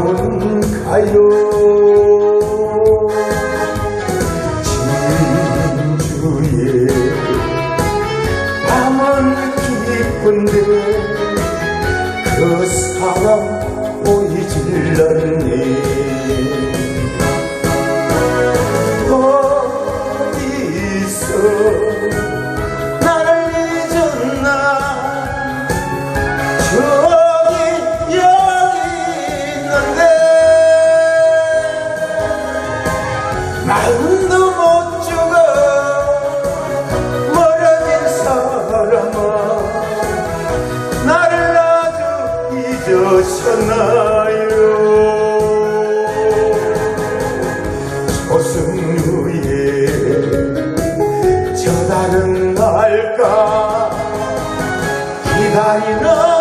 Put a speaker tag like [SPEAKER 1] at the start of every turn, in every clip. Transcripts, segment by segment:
[SPEAKER 1] 있을까요. 진주의 밤은 깊은데 그 사람 보이질 않네 잊으셨나요? 조승유의 저 다른 날까? 기다리는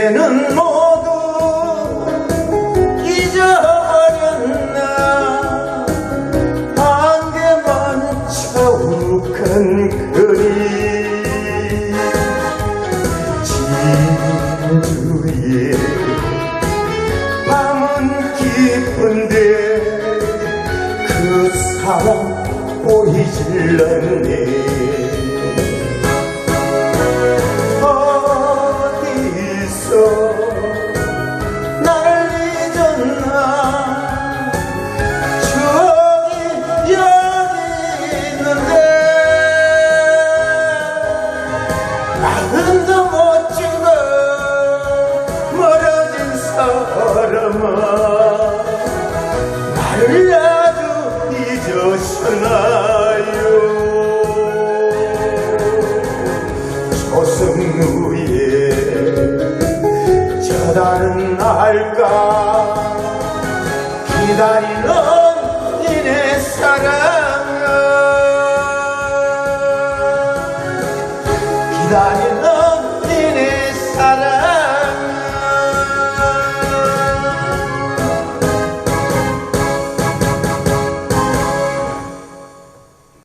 [SPEAKER 1] 이제는 모두 잊어버렸나? 안개만 차오룩한 거리 진주의 밤은 깊은데 그 사람 보이질 않네 할까? 기다리던 니네 사랑을 기다리던